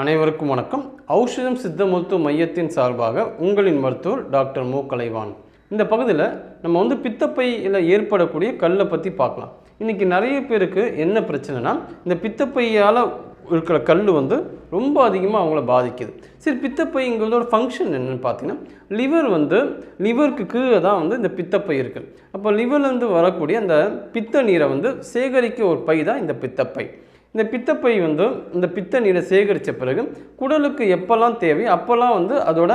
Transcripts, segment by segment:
அனைவருக்கும் வணக்கம். ஔஷதம் சித்த மருத்துவ மையத்தின் சார்பாக உங்களின் மருத்துவர் டாக்டர் மு. கலைவான் இந்த பகுதியில் நம்ம வந்து பித்தப்பையில் ஏற்படக்கூடிய கல்லை பற்றி பார்க்கலாம். இன்றைக்கி நிறைய பேருக்கு என்ன பிரச்சனைனா இந்த பித்தப்பையால் இருக்கிற கல் வந்து ரொம்ப அதிகமாக அவங்கள பாதிக்குது. சரி பித்தப்பைங்கிறதோட ஃபங்க்ஷன் என்னன்னு பார்த்தீங்கன்னா லிவர் வந்து லிவருக்கு கீழே தான் வந்து இந்த பித்தப்பை இருக்குது அப்போ லிவர்லேருந்து வரக்கூடிய அந்த பித்த நீரை வந்து சேகரிக்க ஒரு பை தான் இந்த பித்தப்பை. இந்த பித்தப்பை வந்து இந்த பித்த நீரை சேகரித்த பிறகு குடலுக்கு எப்போல்லாம் தேவை அப்போல்லாம் வந்து அதோட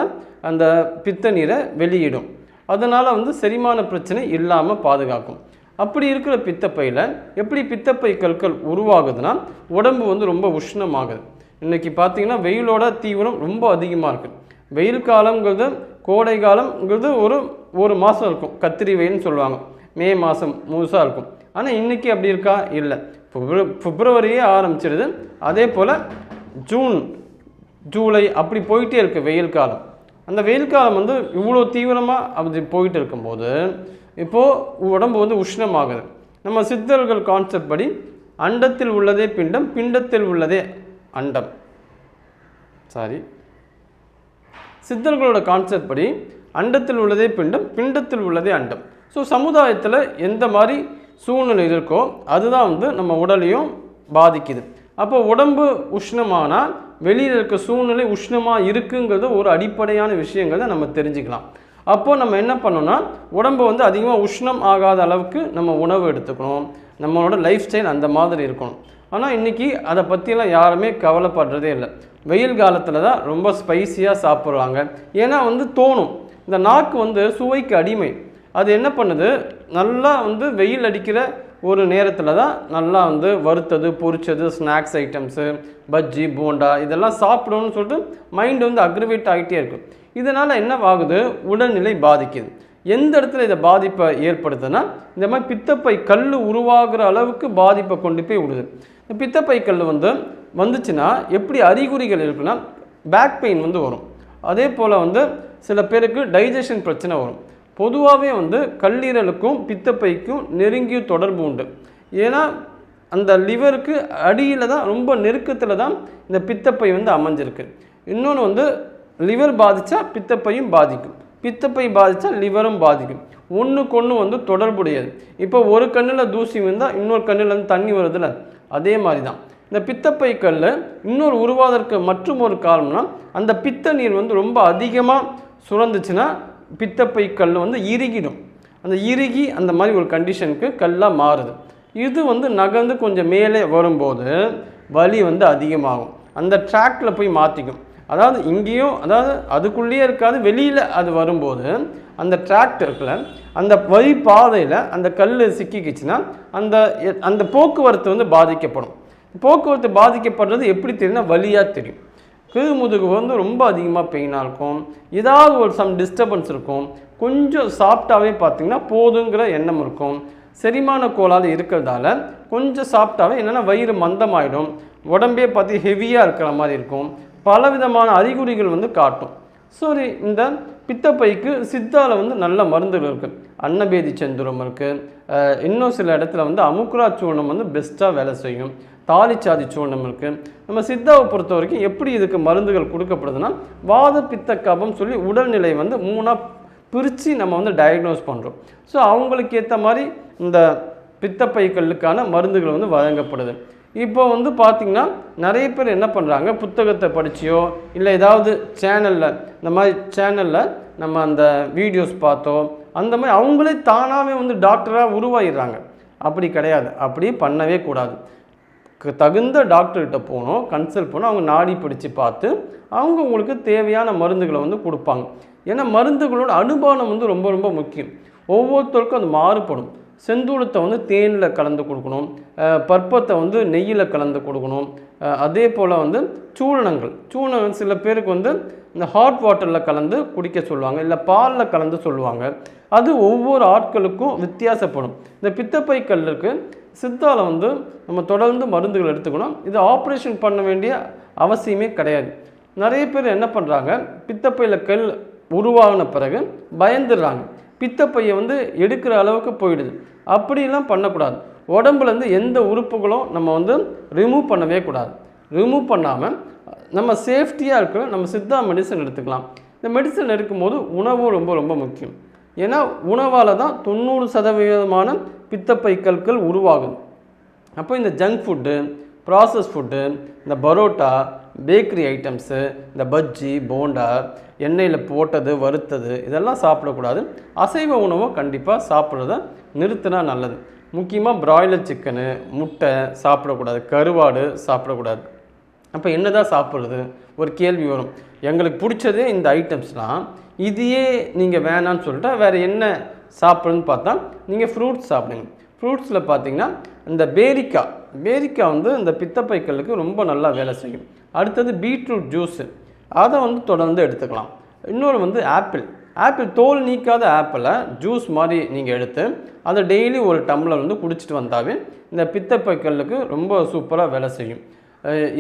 அந்த பித்த நீரை வெளியிடும். அதனால் வந்து செரிமான பிரச்சனை இல்லாமல் பாதுகாக்கும். அப்படி இருக்கிற பித்தப்பையில் எப்படி பித்தப்பை கற்கள் உருவாகுதுன்னா உடம்பு வந்து ரொம்ப உஷ்ணமாகுது. இன்றைக்கி பார்த்தீங்கன்னா வெயிலோட தீவிரம் ரொம்ப அதிகமாக இருக்குது வெயில் காலங்கிறது கோடை காலங்கிறது ஒரு ஒரு மாதம் இருக்கும். கத்திரி வெயில்னு சொல்லுவாங்க. மே மாதம் முழுசாக இருக்கும். ஆனால் இன்றைக்கி அப்படி இருக்கா? இல்லை. பிப்ரவரியே ஆரம்பிச்சிடுது அதே போல் ஜூன் ஜூலை அப்படி போயிட்டே இருக்குது வெயில் காலம். அந்த வெயில் காலம் வந்து இவ்வளோ தீவிரமாக அப்படி போயிட்டு இருக்கும்போது இப்போது உடம்பு வந்து உஷ்ணமாகுது. நம்ம சித்தர்கள் கான்செப்ட் படி அண்டத்தில் உள்ளதே பிண்டம் பிண்டத்தில் உள்ளதே அண்டம். சாரி சித்தர்களோட கான்செப்ட் படி அண்டத்தில் உள்ளதே பிண்டம் பிண்டத்தில் உள்ளதே அண்டம். ஸோ சமுதாயத்தில் எந்த மாதிரி சூழ்நிலை இருக்கோ அதுதான் வந்து நம்ம உடலையும் பாதிக்குது. அப்போ உடம்பு உஷ்ணமானால் வெளியில் இருக்க சூழ்நிலை உஷ்ணமாக இருக்குங்கிறது ஒரு அடிப்படையான விஷயங்களை நம்ம தெரிஞ்சுக்கலாம். அப்போது நம்ம என்ன பண்ணோம்னா உடம்பு வந்து அதிகமாக உஷ்ணம் ஆகாத அளவுக்கு நம்ம உணவு எடுத்துக்கணும். நம்மளோட லைஃப் ஸ்டைல் அந்த மாதிரி இருக்கணும். ஆனால் இன்றைக்கி அதை பற்றியெல்லாம் யாருமே கவலைப்படுறதே இல்லை. வெயில் காலத்தில் தான் ரொம்ப ஸ்பைசியாக சாப்பிட்றாங்க. ஏன்னா வந்து தோணும். இந்த நாக்கு வந்து சுவைக்கு அடிமை. அது என்ன பண்ணுது? நல்லா வந்து வெயில் அடிக்கிற ஒரு நேரத்தில் தான் நல்லா வந்து வறுத்தது பொரிச்சது ஸ்நாக்ஸ் ஐட்டம்ஸு பஜ்ஜி போண்டா இதெல்லாம் சாப்பிடணும்னு சொல்லிட்டு மைண்டு வந்து அக்ரிவேட் ஆகிட்டே இருக்கும் இதனால் என்ன ஆகுது? உடல்நிலை பாதிக்குது. எந்த இடத்துல இதை பாதிப்பை ஏற்படுத்துனா இந்த மாதிரி பித்தப்பை கல் உருவாகிற அளவுக்கு பாதிப்பை கொண்டு போய் விடுது. இந்த பித்தப்பை கல் வந்து வந்துச்சுன்னா எப்படி அறிகுறிகள் இருக்குன்னா பேக் பெயின் வந்து வரும். அதே போல் வந்து சில பேருக்கு டைஜஷன் பிரச்சனை வரும். பொதுவாகவே வந்து கல்லீரலுக்கும் பித்தப்பைக்கும் நெருங்கிய தொடர்பு உண்டு. ஏன்னா அந்த லிவருக்கு அடியில் தான் ரொம்ப நெருக்கத்தில் தான் இந்த பித்தப்பை வந்து அமைஞ்சிருக்கு. இன்னொன்று வந்து லிவர் பாதித்தா பித்தப்பையும் பாதிக்கும். பித்தப்பை பாதித்தா லிவரும் பாதிக்கும். ஒன்றுக்கு ஒன்று வந்து தொடர்புடையது. இப்போ ஒரு கண்ணில் தூசி வந்தால் இன்னொரு கண்ணில் வந்து தண்ணி வருதுல்ல? அதே மாதிரி தான் இந்த பித்தப்பை கல் இன்னொரு உருவாதற்கு மற்றும் ஒரு காரணம்னா அந்த பித்த நீர் வந்து ரொம்ப அதிகமாக சுரந்துச்சுன்னா பித்தப்பை கல் வந்து இறுகிடும். அந்த இறுகி அந்த மாதிரி ஒரு கண்டிஷனுக்கு கல்லாக மாறுது. இது வந்து நகர்ந்து கொஞ்சம் மேலே வரும்போது வலி வந்து அதிகமாகும். அந்த ட்ராக்டில் போய் மாற்றிக்கும் அதாவது இங்கேயும் அதாவது அதுக்குள்ளேயே இருக்காது வெளியில் அது வரும்போது அந்த ட்ராக்ட் இருக்குல்ல அந்த வழி பாதையில் அந்த கல் சிக்கிக்கிச்சுன்னா அந்த அந்த போக்குவரத்து வந்து பாதிக்கப்படும். போக்குவரத்து பாதிக்கப்படுறது எப்படி தெரியும்னா வலியாக தெரியும். கீழ் முதுகு வந்து ரொம்ப அதிகமாக பெயினாக இருக்கும். ஏதாவது ஒரு சம் டிஸ்டர்பன்ஸ் இருக்கும். கொஞ்சம் சாப்பிட்டாவே பார்த்தீங்கன்னா போதுங்கிற எண்ணம் இருக்கும். செரிமான கோளாறு இருக்கிறதால கொஞ்சம் சாப்பிட்டாவே என்னென்னா வயிறு மந்தமாயிடும். உடம்பே பார்த்து ஹெவியாக இருக்கிற மாதிரி இருக்கும். பலவிதமான அறிகுறிகள் வந்து காட்டும். சரி இந்த பித்தப்பைக்கு சித்தாவில் வந்து நல்ல மருந்துகள் இருக்குது அன்னபேதி செந்துரம் இருக்குது இன்னும் சில இடத்துல வந்து அமுக்ரா சூர்ணம் வந்து பெஸ்ட்டாக வேலை செய்யும். தாலிச்சாதி சூர்ணம் இருக்குது நம்ம சித்தாவை பொறுத்த வரைக்கும் எப்படி இதுக்கு மருந்துகள் கொடுக்கப்படுதுன்னா வாத பித்த கபம் சொல்லி உடல்நிலை வந்து மூணாக பிரித்து நம்ம வந்து டயக்னோஸ் பண்ணுறோம் ஸோ அவங்களுக்கு ஏற்ற மாதிரி இந்த பித்தப்பைகளுக்கான மருந்துகள் வந்து வழங்கப்படுது. இப்போ வந்து பார்த்திங்கன்னா நிறைய பேர் என்ன பண்ணுறாங்க புத்தகத்தை படிச்சியோ இல்லை ஏதாவது சேனலில் இந்த மாதிரி சேனலில் நம்ம அந்த வீடியோஸ் பார்த்தோ அந்த மாதிரி அவங்களே தானாகவே வந்து டாக்டராக உருவாகிடுறாங்க அப்படி கிடையாது. அப்படி பண்ணவே கூடாது. தகுந்த டாக்டர்கிட்ட போகணும் கன்சல்ட் பண்ணணும். அவங்க நாடி பிடிச்சு பார்த்து அவங்க உங்களுக்கு தேவையான மருந்துகளை வந்து கொடுப்பாங்க. ஏன்னா மருந்துகளோட அனுபவம் வந்து ரொம்ப ரொம்ப முக்கியம். ஒவ்வொருத்தருக்கும் அது மாறுபடும். செந்தூளத்தை வந்து தேனில் கலந்து கொடுக்கணும். பற்பத்தை வந்து நெய்யில் கலந்து கொடுக்கணும். அதே போல் வந்து சூரணங்கள் சூரணங்கள் சில பேருக்கு வந்து இந்த ஹாட் வாட்டரில் கலந்து குடிக்க சொல்லுவாங்க இல்லை பாலில் கலந்து சொல்லுவாங்க. அது ஒவ்வொரு ஆட்களுக்கும் வித்தியாசப்படும். இந்த பித்தப்பை கல்லுக்கு சித்தாவில் வந்து நம்ம தொடர்ந்து மருந்துகள் எடுத்துக்கணும். இது ஆப்ரேஷன் பண்ண வேண்டிய அவசியமே கிடையாது. நிறைய பேர் என்ன பண்ணுறாங்க பித்தப்பையில் கல் உருவாகின பிறகு பயந்துடுறாங்க. பித்தப்பையை வந்து எடுக்கிற அளவுக்கு போயிடுது. அப்படிலாம் பண்ணக்கூடாது. உடம்புலேருந்து எந்த உறுப்புகளும் நம்ம வந்து ரிமூவ் பண்ணவே கூடாது. ரிமூவ் பண்ணாமல் நம்ம சேஃப்டியாக இருக்கிற நம்ம சித்தா மெடிசன் எடுத்துக்கலாம். இந்த மெடிசன் எடுக்கும்போது உணவும் ரொம்ப ரொம்ப முக்கியம். ஏன்னா உணவால் தான் தொண்ணூறு சதவீதமான பித்தப்பை கற்கள் உருவாகும் அப்போ இந்த ஜங்க் ஃபுட்டு ப்ராசஸ் ஃபுட்டு இந்த பரோட்டா பேக்கரி ஐட்டம்ஸு இந்த பஜ்ஜி போண்டா எண்ணெயில் போட்டது வறுத்தது இதெல்லாம் சாப்பிடக்கூடாது. அசைவ உணவும் கண்டிப்பாக சாப்பிட்றத நிறுத்தினா நல்லது. முக்கியமாக பிராய்லர் சிக்கனு முட்டை சாப்பிடக்கூடாது கருவாடு சாப்பிடக்கூடாது. அப்போ என்னதான் சாப்பிட்றது? ஒரு கேள்வி வரும். எங்களுக்கு பிடிச்சதே இந்த ஐட்டம்ஸ்லாம் இதையே நீங்கள் வேணான்னு சொல்லிட்டா வேறு என்ன சாப்பிட்றதுன்னு பார்த்தா நீங்கள் ஃப்ரூட்ஸ் சாப்பிடுங்க. ஃப்ரூட்ஸில் பார்த்தீங்கன்னா இந்த பேரிக்காய் பேரிக்காய் வந்து இந்த பித்தப்பைக்களுக்கு ரொம்ப நல்லா வேலை செய்யும். அடுத்தது பீட்ரூட் ஜூஸு அதை வந்து தொடர்ந்து எடுத்துக்கலாம். இன்னொரு வந்து ஆப்பிள் ஆப்பிள் தோல் நீக்காத ஆப்பிளை ஜூஸ் மாதிரி நீங்கள் எடுத்து அதை டெய்லி ஒரு டம்ளர் வந்து குடிச்சிட்டு வந்தாவே இந்த பித்தப்பைக்கல்லுக்கு ரொம்ப சூப்பராக வேலை செய்யும்.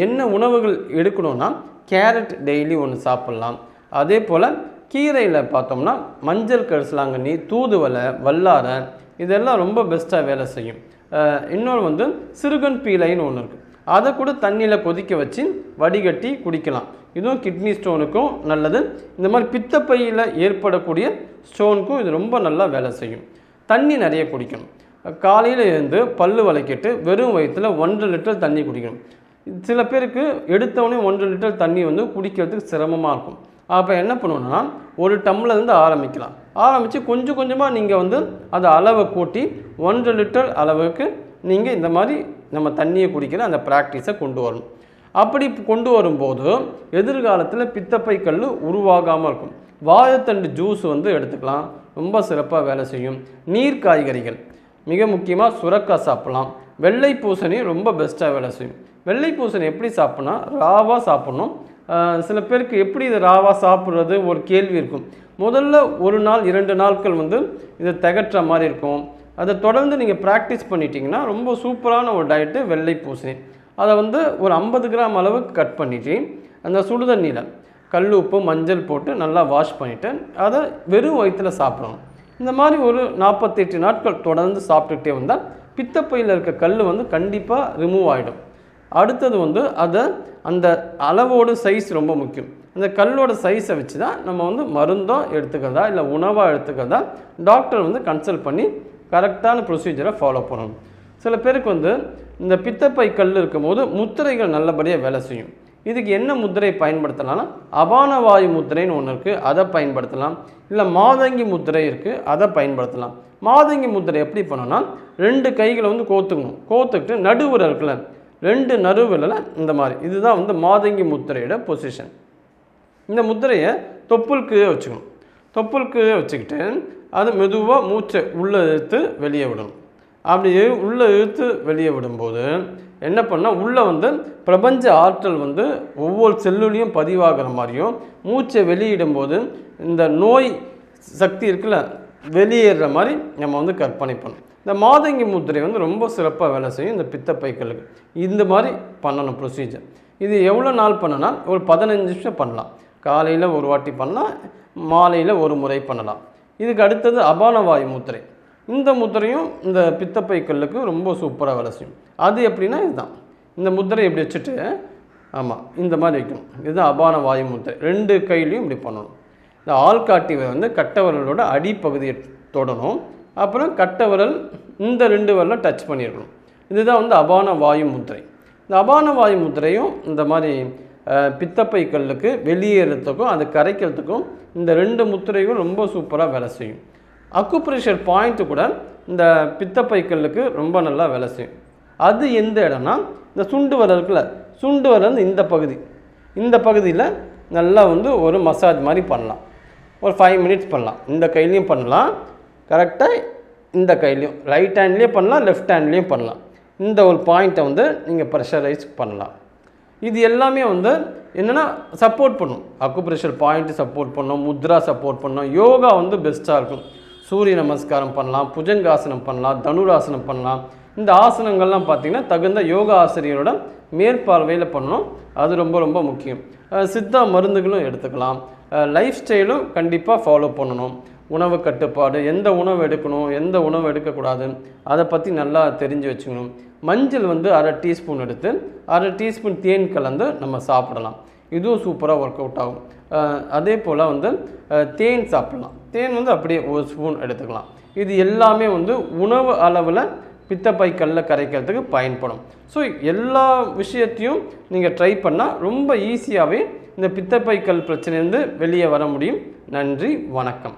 என்ன உணவுகள் எடுக்கணும்னா கேரட் டெய்லி ஒன்று சாப்பிட்லாம். அதே போல் கீரையில் பார்த்தோம்னா மஞ்சள் கரிசலாங்கண்ணி தூதுவலை வல்லாரை இதெல்லாம் ரொம்ப பெஸ்ட்டாக வேலை செய்யும். இன்னொரு வந்து சிறுகன் பீலைன்னு ஒன்று இருக்குது அதை கூட தண்ணியில் கொதிக்க வச்சு வடிகட்டி குடிக்கலாம். இதுவும் கிட்னி ஸ்டோனுக்கும் நல்லது. இந்த மாதிரி பித்தப்பையில் ஏற்படக்கூடிய ஸ்டோனுக்கும் இது ரொம்ப நல்லா வேலை செய்யும். தண்ணி நிறைய குடிக்கணும். காலையில் எழுந்து பல்லு வளைக்கிட்டு வெறும் வயிற்றில் ஒன்றரை லிட்டர் தண்ணி குடிக்கணும். சில பேருக்கு எடுத்தவொடனே ஒன்றரை லிட்டர் தண்ணி வந்து குடிக்கிறதுக்கு சிரமமாக இருக்கும். அப்போ என்ன பண்ணணும்னா ஒரு டம்ளர்லேருந்து ஆரம்பிக்கலாம். ஆரம்பித்து கொஞ்சம் கொஞ்சமாக நீங்கள் வந்து அந்த அளவை கூட்டி ஒன்றரை லிட்டர் அளவுக்கு நீங்கள் இந்த மாதிரி நம்ம தண்ணியை குடிக்கிற அந்த ப்ராக்டிஸை கொண்டு வரணும். அப்படி கொண்டு வரும்போது எதிர்காலத்தில் பித்தப்பை கல் உருவாகாமல் இருக்கும். வாழைத்தண்டு ஜூஸ் வந்து எடுத்துக்கலாம். ரொம்ப சிறப்பாக வேலை செய்யும். நீர் காய்கறிகள். மிக முக்கியமாக சுரக்காய் சாப்பிட்லாம். வெள்ளை பூசணி ரொம்ப பெஸ்ட்டாக வேலை செய்யும். வெள்ளை பூசணி எப்படி சாப்பிட்னா ராவாக சாப்பிட்ணும். சில பேருக்கு எப்படி இதை ராவாக சாப்பிட்றது ஒரு கேள்வி இருக்கும். முதல்ல ஒரு நாள் இரண்டு நாட்கள் வந்து இதை தகற்ற மாதிரி இருக்கும். அதை தொடர்ந்து நீங்கள் ப்ராக்டிஸ் பண்ணிட்டீங்கன்னா ரொம்ப சூப்பரான ஒரு டயட்டு வெள்ளை பூசணி. அதை வந்து ஒரு ஐம்பது கிராம் அளவுக்கு கட் பண்ணிட்டு அந்த சுடுதண்ணியில் கல் உப்பு மஞ்சள் போட்டு நல்லா வாஷ் பண்ணிவிட்டு அதை வெறும் வயிற்றில் சாப்பிடணும். இந்த மாதிரி ஒரு நாற்பத்தெட்டு நாட்கள் தொடர்ந்து சாப்பிட்டுக்கிட்டே வந்தால் பித்தப்பையில் இருக்க கல் வந்து கண்டிப்பாக ரிமூவ் ஆகிடும் அடுத்தது வந்து அதை அந்த அளவோட சைஸ் ரொம்ப முக்கியம். அந்த கல்லோட சைஸை வச்சு தான் நம்ம வந்து மருந்தோ எடுத்துக்கிறதா இல்லை உணவாக எடுத்துக்கிறதா டாக்டர் வந்து கன்சல்ட் பண்ணி கரெக்டான ப்ரொசீஜரை ஃபாலோ பண்ணணும். சில பேருக்கு வந்து இந்த பித்தப்பை கல் இருக்கும்போது முத்திரைகள் நல்லபடியாக வேலை செய்யும். இதுக்கு என்ன முத்திரை பயன்படுத்தலாம்னா அபான வாயு முத்திரைன்னு ஒன்று இருக்குது அதை பயன்படுத்தலாம். இல்லை மாதங்கி முத்திரை இருக்குது அதை பயன்படுத்தலாம். மாதங்கி முத்திரை எப்படி பண்ணோன்னா ரெண்டு கைகளை வந்து கோத்துக்கணும். கோத்துக்கிட்டு நடுவில் இருக்குல்ல ரெண்டு நடுவில் இந்த மாதிரி. இதுதான் வந்து மாதங்கி முத்திரையோட பொசிஷன் இந்த முத்திரையை தொப்புளுக்கு வச்சுக்கணும். தொப்புளுக்கு வச்சுக்கிட்டு அது மெதுவாக மூச்சை உள்ளே இழுத்து வெளியே விடணும். அப்படி உள்ளே இழுத்து வெளியே விடும்போது என்ன பண்ணால் உள்ளே வந்து பிரபஞ்ச ஆற்றல் வந்து ஒவ்வொரு செல்லுலேயும் பதிவாகிற மாதிரியும் மூச்சை வெளியிடும்போது இந்த நோய் சக்தி இருக்குல்ல வெளியேறுற மாதிரி நம்ம வந்து கற்பனை பண்ணணும். இந்த மாதங்கி முத்திரை வந்து ரொம்ப சிறப்பாக வேலை செய்யும் இந்த பித்தப்பைக்களுக்கு இந்த மாதிரி பண்ணணும் ப்ரொசீஜர் இது எவ்வளோ நாள் பண்ணனா ஒரு பதினஞ்சு நிமிஷம் பண்ணலாம். காலையில் ஒரு வாட்டி பண்ணலாம் மாலையில் ஒரு முறை பண்ணலாம். இதுக்கு அடுத்தது அபான வாயு முத்திரை. இந்த முத்திரையும் இந்த பித்தப்பை கல்லுக்கு ரொம்ப சூப்பராக வேலை செய்யும். அது எப்படின்னா இதுதான். இந்த முத்திரை இப்படி வச்சுட்டு ஆமாம் இந்த மாதிரி வைக்கணும். இதுதான் அபான வாயு முத்திரை. ரெண்டு கையிலையும் இப்படி பண்ணணும். இந்த ஆள்காட்டி வந்து கட்டைவரலோட அடிப்பகுதியை தொடணும். அப்புறம் கட்டவரல் இந்த ரெண்டு வரல டச் பண்ணியிருக்கணும் இதுதான் வந்து அபான வாயு முத்திரை. இந்த அபான வாயு முத்திரையும் இந்த மாதிரி பித்தப்பை கல்லுக்கு வெளியேறதுக்கும் அது கரைக்கிறதுக்கும் இந்த ரெண்டு முத்திரையும் ரொம்ப சூப்பராக வேலை செய்யும். அக்குப்ரெஷர் பாயிண்ட்டு கூட இந்த பித்தப்பை கல்லுக்கு ரொம்ப நல்லா வேலை செய்யும். அது எந்த இடம்னா இந்த சுண்டு வரல் இருக்குல்ல சுண்டு வரல் இந்த பகுதி. இந்த பகுதியில் நல்லா வந்து ஒரு மசாஜ் மாதிரி பண்ணலாம். ஒரு ஃபைவ் மினிட்ஸ் பண்ணலாம். இந்த கையிலையும் பண்ணலாம். கரெக்டாக இந்த கையிலையும் ரைட் ஹேண்ட்லேயும் பண்ணலாம் லெஃப்ட் ஹேண்ட்லேயும் பண்ணலாம். இந்த ஒரு பாயிண்ட்டை வந்து நீங்கள் ப்ரெஷரைஸ் பண்ணலாம். இது எல்லாமே வந்து என்னென்னா சப்போர்ட் பண்ணும். அக்குப்ரெஷர் பாயிண்ட் சப்போர்ட் பண்ணும் முத்ரா சப்போர்ட் பண்ணும். யோகா வந்து பெஸ்ட்டாக இருக்கும். சூரிய நமஸ்காரம் பண்ணலாம் புஜங்காசனம் பண்ணலாம் தனுராசனம் பண்ணலாம். இந்த ஆசனங்கள்லாம் பார்த்திங்கன்னா தகுந்த யோகா ஆசிரியரோட மேற்பார்வையில் பண்ணணும். அது ரொம்ப ரொம்ப முக்கியம். சித்தா மருந்துகளும் எடுத்துக்கலாம். லைஃப் ஸ்டைலும் கண்டிப்பாக ஃபாலோ பண்ணணும். உணவு கட்டுப்பாடு எந்த உணவு எடுக்கணும் எந்த உணவு எடுக்கக்கூடாது அதை பற்றி நல்லா தெரிஞ்சு வச்சுக்கணும். மஞ்சள் வந்து அரை டீஸ்பூன் எடுத்து அரை டீஸ்பூன் தேன் கலந்து நம்ம சாப்பிடலாம். இதுவும் சூப்பராக ஒர்க் அவுட் ஆகும். அதே போல் வந்து தேன் சாப்பிடலாம். தேன் வந்து அப்படியே ஒரு ஸ்பூன் எடுத்துக்கலாம். இது எல்லாமே வந்து உணவு அளவில் பித்தப்பை கல்லை கரைக்கிறதுக்கு பயன்படும். ஸோ எல்லா விஷயத்தையும் நீங்கள் ட்ரை பண்ணால் ரொம்ப ஈஸியாகவே இந்த பித்தப்பை கல் பிரச்சனையிலேருந்து வெளியே வர முடியும். நன்றி வணக்கம்.